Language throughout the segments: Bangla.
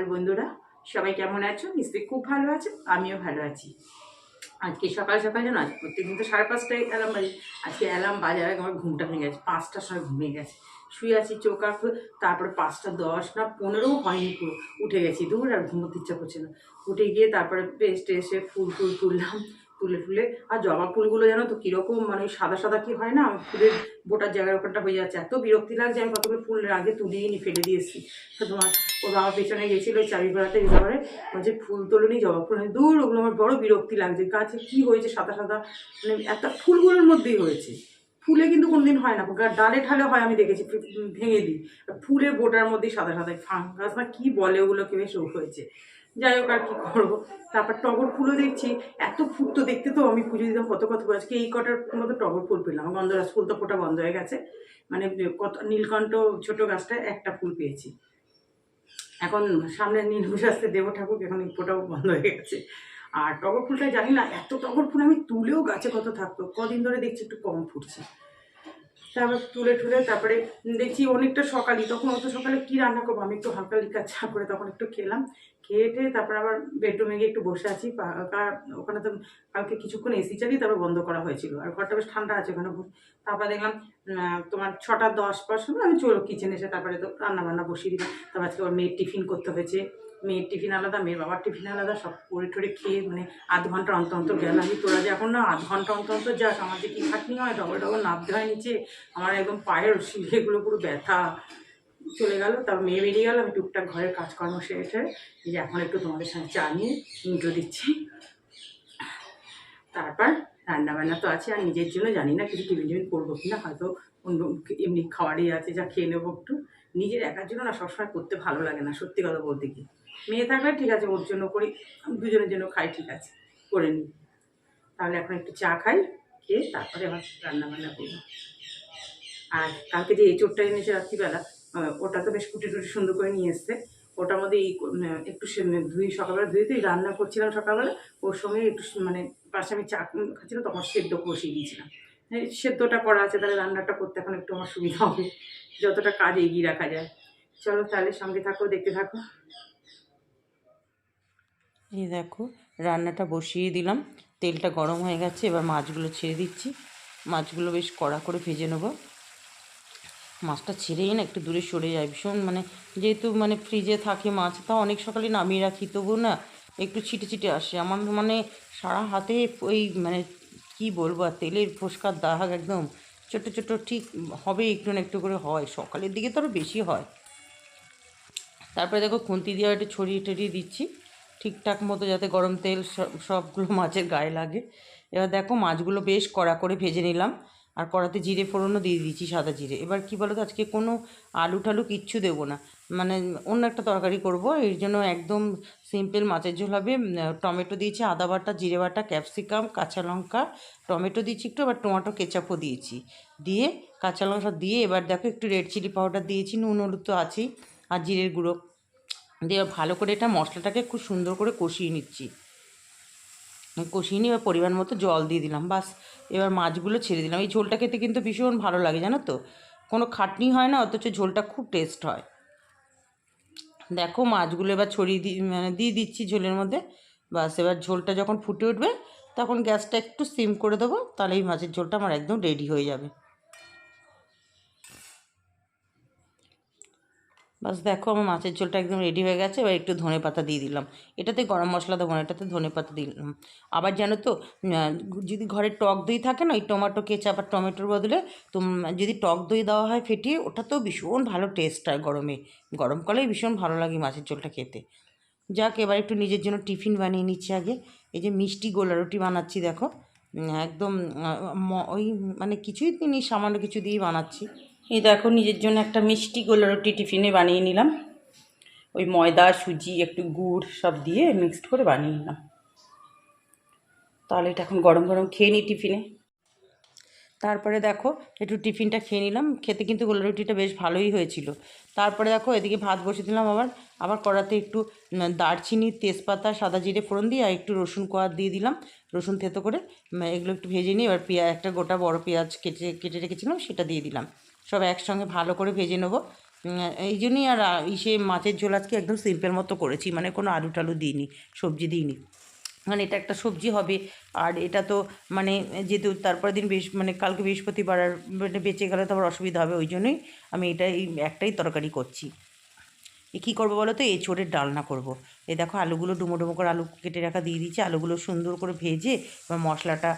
সকাল বন্ধুরা, সবাই কেমন আছো? নিশ্চয়ই খুব ভালো আছো, আমিও ভালো আছি। আজকে সকাল সকাল যেন আজ প্রত্যেকদিন তো সাড়ে পাঁচটায় অ্যালার্ম বাজে। আজকে অ্যালার্ম বাজার আমার ঘুমটা ভেঙে গেছে, পাঁচটার সময় ঘুমিয়ে গেছে। শুয়ে আছি, চোখ আঁকড়ে তারপরে পাঁচটা দশ, না পনেরো হয়নি পুরো, উঠে গেছি দূর আর ঘুমোতে ইচ্ছা করছে না। উঠে গিয়ে তারপরে পেস্টে এসে ফুল ফুল তুললাম তুলে ফুলে আর জবা ফুলগুলো জানো তো কীরকম মানে সাদা সাদা কি হয় না? ফুলের বোটার জায়গার ওখানটা হয়ে যাচ্ছে। এত বিরক্তি লাগছে, আমি কতগুলো ফুল আগে তুলিয়ে নি ফেলে দিয়েছি। তো তোমার, ও বাবা পেছনে গেছিল চাবি ঘোরাতে এবারে বলছে, ফুল তোলনি, জবা ফুল দূর, ওগুলো আমার বড় বিরক্তি লাগছে। গাছে কি হয়েছে সাদা সাদা? মানে একটা ফুলগুলোর মধ্যেই হয়েছে। ফুলে কিন্তু কোনদিন হয় না ডালে ঢালে হয়, আমি দেখেছি ভেঙে দিই। ফুলে বোটার মধ্যেই সাদা সাদা ফাঙ্গাস, না কি বলে ওগুলোকে, বেশ হয়েছে। যাই হোক আর কি করব। তারপর টগর ফুলও দেখছি। এত ফুল তো দেখতে তো আমি পুজো দিতাম, কত কত। আজকে এই কটার মতো টগর ফুল পেলাম। গন্ধরাজ ফুল তো ফোটা বন্ধ হয়ে গেছে। মানে কত নীলকণ্ঠ ছোট গাছটায় একটা ফুল পেয়েছি। এখন সামনে নীল বসে আসতে দেব ঠাকুর, এখন ফোটাও বন্ধ হয়ে গেছে। আর টগর ফুলটা জানি না, এত টগর ফুল আমি তুলেও গাছে কত থাকতো। কদিন ধরে দেখছি একটু কম ফুটছে। তারপর তুলে টুলে তারপরে দেখছি অনেকটা সকালই, তখন অত সকালে কি রান্না করব? আমি একটু হালকা লিকা চা করে তখন একটু খেলাম খেয়ে তারপর আবার বেডরুমে গিয়ে একটু বসে আছি। ওখানে তো কালকে কিছুক্ষণ এসি চালিয়ে তারপর বন্ধ করা হয়েছিল। আর ঘরটা বেশ ঠান্ডা আছে ওখানে। তারপর দেখলাম তোমার ছটা দশ পর সময় আমি চলো কিচেনে এসে তারপরে তো রান্না বান্না বসিয়ে দিলাম। তারপর আজকে ওর মেয়ের টিফিন করতে হয়েছে। মেয়ের টিফিন আলাদা, মেয়ের বাবার টিফিন আলাদা, সব করে টরে খেয়ে মানে আধ ঘণ্টা অন্তর অন্তর গেল। আমি তোরা যে এখন না আধ ঘণ্টা অন্তর অন্তর যাস, আমার যে কী খাটনি হয়, ডবল ডবল নামতে হয় নিচে, আমার একদম পায়ের শিলেগুলো পুরো ব্যথা। চলে গেল তারপর মেয়ে বেরিয়ে গেল, আমি টুকটাক ঘরের কাজকর্ম সেরে এই যে এখন একটু তোমাদের সঙ্গে চা নিয়ে ইন্ট্রো দিচ্ছি। তারপর রান্না বান্না তো আছে, আর নিজের জন্য জানি না কিছু টিফিন টিফিন করব কিনা, হয়তো অন্য এমনি খাওয়ারই আছে, যা খেয়ে নেব একটু। নিজের একার জন্য না সবসময় করতে ভালো লাগে না, সত্যি কথা বলতে কি মেয়ে থাকলে ঠিক আছে, ওর জন্য করি দুজনের জন্য খাই, ঠিক আছে, করে নিই। তাহলে এখন একটু চা খাই, খেয়ে তারপরে আবার রান্না বান্না করব। আর কালকে যে এঁচোড়টা এনেছে রাত্রিবেলা ওটা তো বেশ কুটি টুটি সুন্দর করে নিয়ে এসছে। ওটার মধ্যে এই একটু ধুই সকালবেলা ধুয়ে ধুয়েতেই রান্না করছিলাম সকালবেলা, ওর সঙ্গে একটু মানে পাশে আমি চা খাচ্ছিলাম তখন সেদ্ধ বসিয়ে দিয়েছিলাম এই সেদ্ধটা করা আছে, তাহলে রান্নাটা করতে এখন একটু আমার সুবিধা হবে, যতটা কাজ এগিয়ে রাখা যায়। চলো তাহলে সঙ্গে থাকো, দেখতে থাকো। এই দেখো, রান্নাটা বসিয়ে দিলাম। তেলটা গরম হয়ে গেছে, এবার মাছগুলো ছেড়ে দিচ্ছি। মাছগুলো বেশ কড়া করে ভেজে নেব। মাছটা ছেড়েই না, একটু দূরে সরে যায়। ভীষণ মানে যেহেতু মানে ফ্রিজে থাকে মাছ, তা অনেক সকালে নামিয়ে রাখি তবু না একটু ছিটে ছিটে আসে। আমার মানে সারা হাতে ওই মানে কি বলব, আর তেলের ফোসকার দাগ একদম ছোটো ছোটো, ঠিক হবে একটু না একটু করে হয়। সকালের দিকে তো আরও বেশি হয়। তারপরে দেখো, খুন্তি দিয়ে একটু ছড়িয়ে টড়িয়ে দিচ্ছি। ঠিকঠাক মতো যাতে গরম তেল সব- সবগুলো মাছের গায়ে লাগে। এবার দেখো মাছগুলো বেশ কড়া করে ভেজে নিলাম। আর কড়াতে জিরে ফোড়নও দিয়ে দিয়েছি সাদা জিরে। এবার কি বলো তো আজকে কোনো আলু টালু কিচ্ছু দেবো না। মানে অন্য একটা তরকারি করব, এর জন্য একদম সিম্পল মাছের ঝোল হবে। টমেটো দিয়েছি আদা বাটা, জিরে বাটা, ক্যাপসিকাম, কাঁচা লঙ্কা, টমেটো দিয়েছি একটু, আবার টমেটো কেচাপও দিয়েছি। দিয়ে কাঁচা লঙ্কা দিয়ে এবার দেখো একটু রেড চিলি পাউডার দিয়েছি, নুন, হলুদ তো আছেই। আর জিরের গুঁড়ো। দিয়ে ভালো করে এটা মশলাটাকে খুব সুন্দর করে কষিয়ে নিচ্ছি। কষিয়ে নিয়ে পরিমাণ মতো জল দিয়ে দিলাম, বাস। এবার মাছগুলো ছেড়ে দিলাম। এই ঝোলটা খেতে কিন্তু ভীষণ ভালো লাগে, জানো তো? কোনো খাটনি হয় না, অথচ ঝোলটা খুব টেস্ট হয়। দেখো মাছগুলো এবার ছড়িয়ে দি মানে দিয়ে দিচ্ছি ঝোলের মধ্যে। বাস, এবার ঝোলটা যখন ফুটে উঠবে, তখন গ্যাসটা একটু সিম করে দেবো, তাহলে এই মাছের ঝোলটা আমার একদম রেডি হয়ে যাবে। বাস দেখো আমার মাছের ঝোলটা একদম রেডি হয়ে গেছে, এবার একটু ধনে পাতা দিয়ে দিলাম। এটাতে গরম মশলা দেবো না, এটাতে ধনে পাতা দিলাম। আবার জানো তো যদি ঘরে টক দই থাকে না, ওই টমেটো, কেচাপ আর টমেটোর বদলে তো যদি টক দই দেওয়া হয় ফেটিয়ে ওটা তো ভীষণ ভালো টেস্ট হয় গরমে। গরমকালেই ভীষণ ভালো লাগে মাছের ঝোলটা খেতে। যাক, এবার একটু নিজের জন্য টিফিন বানিয়ে নিচ্ছি আগে। এই যে মিষ্টি গোলা রুটি বানাচ্ছি দেখো। একদম ওই মানে কিছুই তিনি সামান্য কিছু দিয়েই বানাচ্ছি। এই দেখো, নিজের জন্য একটা মিষ্টি গোলা রুটি টিফিনে বানিয়ে নিলাম। ওই ময়দা, সুজি, একটু গুড় সব দিয়ে মিক্সড করে বানিয়ে নিলাম। তাহলে এটা এখন গরম গরম খেয়ে নিই টিফিনে। তারপরে দেখো, একটু টিফিনটা খেয়ে নিলাম। খেতে কিন্তু গোলা রুটিটা বেশ ভালোই হয়েছিল। তারপরে দেখো, এদিকে ভাত বসে দিলাম আবার। আবার কড়াতে একটু দারচিনি, তেজপাতা, সাদা জিরে ফোড়ন দিয়ে আর একটু রসুন কোয়া দিয়ে দিলাম। রসুন থেতো করে এগুলো একটু ভেজে নিয়ে এবার পেঁয়াজ একটা গোটা বড় পেঁয়াজ কেটে কেটে রেখেছিলাম, সেটা দিয়ে দিলাম। সব একসঙ্গে ভালো করে ভেজে নেব। এই জন্যই আর ইসে মাছের ঝোল আজকে একদম সিম্পল মতো করেছি মানে কোনো আলু টালু দিইনি, সবজি দিইনি। মানে এটা একটা সবজি হবে, আর এটা তো মানে যেহেতু তারপর দিন বেশ মানে কালকে বৃহস্পতিবার মানে বেঁচে গেলে তো আবার অসুবিধা হবে, ওই জন্যই আমি এটা এই একটাই তরকারি করছি। এ কী করব বলো তো? এঁচোড়ের ডালনা করব। এই দেখো আলুগুলো ডুমো ডুমো করে আলু কেটে রাখা দিয়ে দিয়েছি, আলুগুলো সুন্দর করে ভেজে এবার মশলাটা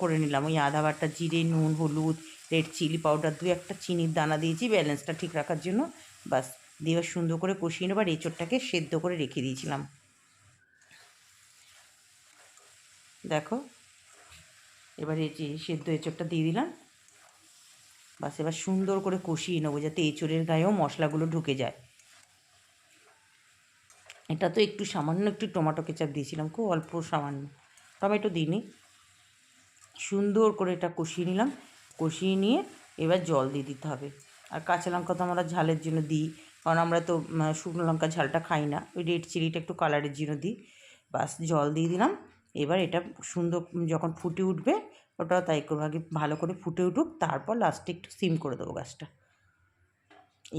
করে নিলাম। ওই আদা বাটা, জিরে, নুন, হলুদ রেড চিলি পাউডার দু একটা চিনির দানা দিয়েছি ব্যালেন্সটা ঠিক রাখার জন্য। বাস, দিয়ে সুন্দর করে কষিয়ে নেবার এঁচোড়টাকে সেদ্ধ করে রেখে দিয়েছিলাম। দেখো, এবার এই যে সেদ্ধ এঁচোড়টা দিয়ে দিলাম। বাস, এবার সুন্দর করে কষিয়ে নেব, যাতে এঁচোড়ের গায়েও মশলাগুলো ঢুকে যায়। এটা তো একটু সামান্য একটু টমেটো কেচাপ দিয়েছিলাম, খুব অল্প সামান্য। টমেটো দিইনি। সুন্দর করে এটা কষিয়ে নিলাম। কষিয়ে নিয়ে এবার জল দিয়ে দিতে হবে। আর কাঁচা লঙ্কা তো আমরা ঝালের জন্য দিই, কারণ আমরা তো শুকনো লঙ্কা ঝালটা খাই না। ওই রেড চিলিটা একটু কালারের জন্য দিই। বাস জল দিয়ে দিলাম। এবার এটা সুন্দর যখন ফুটে উঠবে ওটাও তাই করব, আগে ভালো করে ফুটে উঠুক, তারপর লাস্টে একটু সিম করে দেবো গাছটা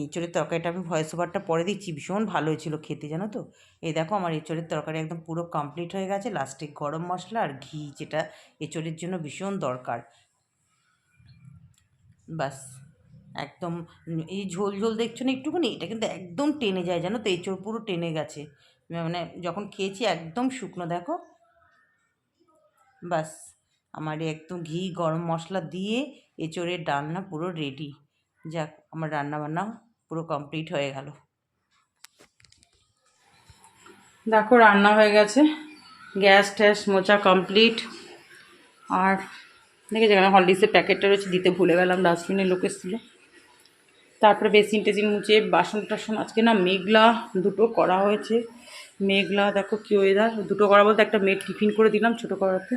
এঁচড়ের তরকারিটা আমি ভয়েস ওভারটা পরে দিচ্ছি, ভীষণ ভালো হয়েছিল খেতে, জানো তো? এই দেখো আমার এঁচড়ের তরকারি একদম পুরো কমপ্লিট হয়ে গেছে। লাস্টে গরম মশলা আর ঘি, যেটা এঁচড়ের জন্য ভীষণ দরকার। বাস একদম এই ঝোল ঝোল দেখছ না একটুখানি? এটা কিন্তু একদম টেনে যায় জানো তো? এঁচড় পুরো টেনে গেছে। মানে যখন খেয়েছি একদম শুকনো, দেখো। বাস আমার একদম ঘি, গরম মশলা দিয়ে এঁচড়ের ডালনা পুরো রেডি যাক, আমার রান্না বান্না পুরো কমপ্লিট হয়ে গেল। দেখো, রান্না হয়ে গেছে। গ্যাস ট্যাস মোচা কমপ্লিট আর দেখেছি এখানে হলডিসের প্যাকেটটা রয়েছে, দিতে ভুলে গেলাম, ডাস্টবিনে লোক এসেছিল। তারপরে বেসিন টেসিন মুছে বাসন টাসন, আজকে না মেঘলা, দুটো করা হয়েছে। মেঘলা, দেখো কি ওয়েদার দুটো করা বলতে একটা মেয়ের টিফিন করে দিলাম ছোটো করাতে।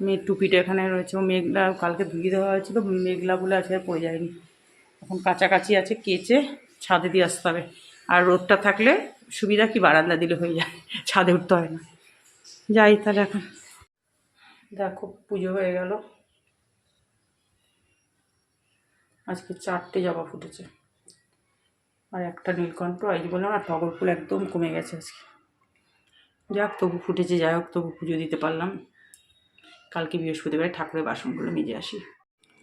মেয়ের টুপিটা এখানে রয়েছে, ও মেঘলা, কালকে ধুয়ে দেওয়া হয়েছিল, মেঘলা বলে আজকে পড়ে যায়নি। এখন কাছাকাছি আছে, কেচে ছাদে দিয়ে আসতে হবে। আর রোদটা থাকলে সুবিধা কি, বারান্দা দিলে হয়ে যায়, ছাদে উঠতে হয় না। যাই তাহলে এখন। দেখো পুজো হয়ে গেল। আজকে চারটে জবা ফুটেছে। আর একটা নীলকণ্ঠ যে বললাম না, টগর ফুল একদম কমে গেছে আজকে। যাক, তবু ফুটেছে, যাই হোক, তবু পুজো দিতে পারলাম। কালকে বৃহস্পতিবার ঠাকুরের বাসনগুলো মেজে আসি।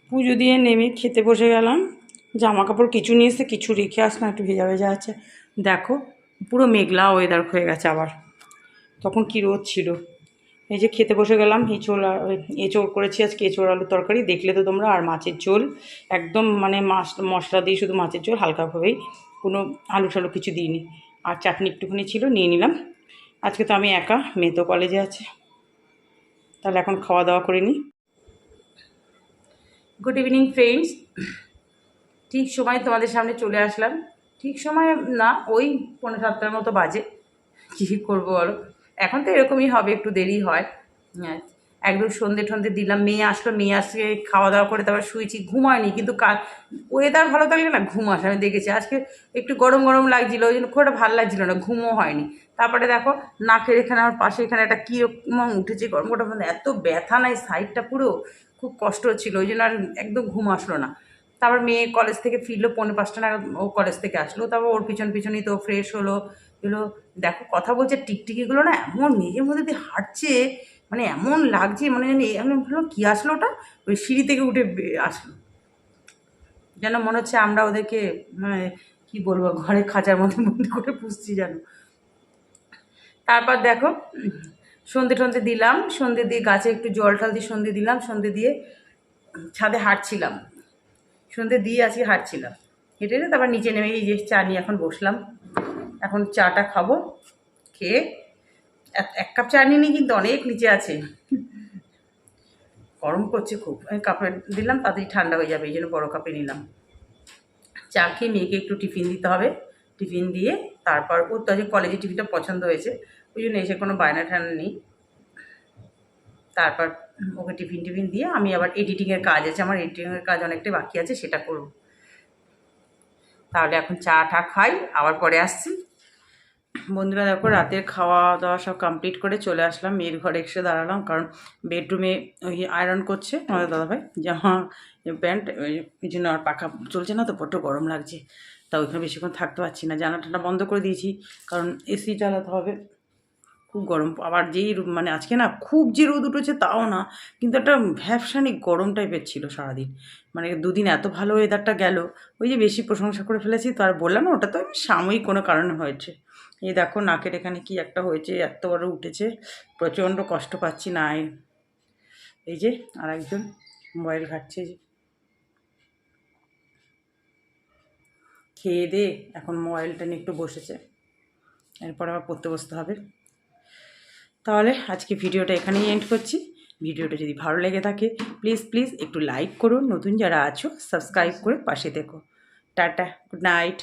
পুজো দিয়ে নেমে খেতে বসে গেলাম। জামা কাপড় কিছু নিয়ে এসে, কিছু রেখে আসলাম, একটু ভেজা ভেজা আছে। দেখো, পুরো মেঘলা ওয়েদার হয়ে গেছে আবার। তখন কী রোদ ছিল? এই যে খেতে বসে গেলাম, এঁচোড় আর এঁচোড় করেছি আজকে, এঁচোড় আলুর তরকারি। দেখলে তো তোমরা, আর মাছের ঝোল। একদম মানে মাছ, মশলা দিয়ে শুধু মাছের ঝোল, হালকাভাবেই। কোনো আলু টালু কিছু দিইনি। আর চাটনি একটুখানি ছিল, নিয়ে নিলাম। আজকে তো আমি একা, মেয়ে তো কলেজে আছে। তাহলে এখন খাওয়া দাওয়া করে নিই। গুড ইভিনিং ফ্রেন্ডস ঠিক সময় তোমাদের সামনে চলে আসলাম। ঠিক সময় না, ওই পনেরো সাতটার মতো বাজে। কী করব বলো? এখন তো এরকমই হবে, একটু দেরি হয়। হ্যাঁ একদম সন্ধে ঠন্ধে দিলাম, মেয়ে আসলো, মেয়ে আসছে, খাওয়া দাওয়া করে তারপর শুয়েছি, ঘুমায়নি, কিন্তু ওয়েদার ভালো থাকলে না ঘুম আসে, আমি দেখেছি। আজকে একটু গরম গরম লাগছিল, ওই জন্য খুব একটা ভালো লাগছিল না, ঘুমও হয়নি। তারপরে দেখো, নাকের এখানে, আমার পাশে এখানে একটা কীরকম উঠেছে, গরম গরম, এত ব্যথা নাই সাইডটা পুরো খুব কষ্ট হচ্ছিল ওই জন্য আর একদম ঘুম আসলো না। তারপর মেয়ে কলেজ থেকে ফিরলো, পৌনে পাঁচটা নাগাদ ও কলেজ থেকে আসলো। তারপর ওর পিছন পিছনই তো ফ্রেশ হলো এগুলো দেখো কথা বলছে টিকটিকিগুলো না এমন নিজের মধ্যে দিয়ে হাঁটছে মানে এমন লাগছে মানে জানি আমি ভাবলাম, কী আসলো ওটা? ওই সিঁড়ি থেকে উঠে আসলো। যেন মনে হচ্ছে আমরা ওদেরকে মানে কী বলব, ঘরে খাঁচার মধ্যে বন্দি করে পুষছি যেন। তারপর দেখো, সন্ধে টন্ধে দিলাম, সন্ধে দিয়ে গাছে একটু জল টল দিয়ে সন্ধে দিলাম, সন্ধে দিয়ে ছাদে হাঁটছিলাম। সন্ধে দিয়ে আজকে হাঁটছিলাম। হেঁটে হেঁটে তারপর নিচে নেমে এই যে চা নিয়ে এখন বসলাম। এখন চাটা খাব, খেয়ে এক- কাপ চা নিয়ে কিন্তু অনেক নিচে আছে। গরম করছে খুব। আমি কাপে দিলাম, তাড়াতাড়ি ঠান্ডা হয়ে যাবে, এই জন্য বড়ো কাপে নিলাম। চা খেয়ে মেয়েকে একটু টিফিন দিতে হবে। টিফিন দিয়ে তারপর, ওর তো আজকে কলেজে টিফিনটা পছন্দ হয়েছে। ওই জন্য এসে কোনো বায়না টায়না নেই। তারপর ওকে টিফিন টিফিন দিয়ে আমি আবার এডিটিংয়ের কাজ আছে, আমার এডিটিংয়ের কাজ অনেকটাই বাকি আছে, সেটা করব। তাহলে এখন চা টা খাই, আবার পরে আসছি। বন্ধুরা, দেখো রাতের খাওয়া দাওয়া সব কমপ্লিট করে চলে আসলাম, মেয়ের ঘরে এসে দাঁড়ালাম, কারণ বেডরুমে ওই আয়রন করছে আমাদের দাদাভাই জামা প্যান্ট ওই জন্য আর পাখা চলছে না তো, বড্ড গরম লাগছে। তা ওইখানে বেশিক্ষণ থাকতে পারছি না জানাটাটা বন্ধ করে দিয়েছি, কারণ এসি চালাতে হবে। খুব গরম, আবার যেই মানে আজকে না খুব যে রোদ উঠেছে তাও না, কিন্তু একটা ভ্যাবসানি গরম টাইপের ছিল সারাদিন। মানে দুদিন এত ভালো ওয়েদারটা গেল, ওই যে বেশি প্রশংসা করে ফেলেছি তো আর বললাম ওটা তো আমি সাময়িক কোনো কারণে হয়েছে। এই দেখো নাকের এখানে কি একটা হয়েছে, এত বড় উঠেছে, প্রচণ্ড কষ্ট পাচ্ছি না এই- যে আর একজন মোবাইল ঘাটছে। খেয়ে দে, এখন মোবাইলটা নিয়ে একটু বসেছে, এরপর আবার পড়তে বসতে হবে। তাহলে আজকে ভিডিওটা এখানেই এন্ড করছি। ভিডিওটা যদি ভালো লেগে থাকে প্লিজ প্লিজ একটু লাইক করুন। নতুন যারা আছো সাবস্ক্রাইব করে পাশে দেখো টাটা গুড নাইট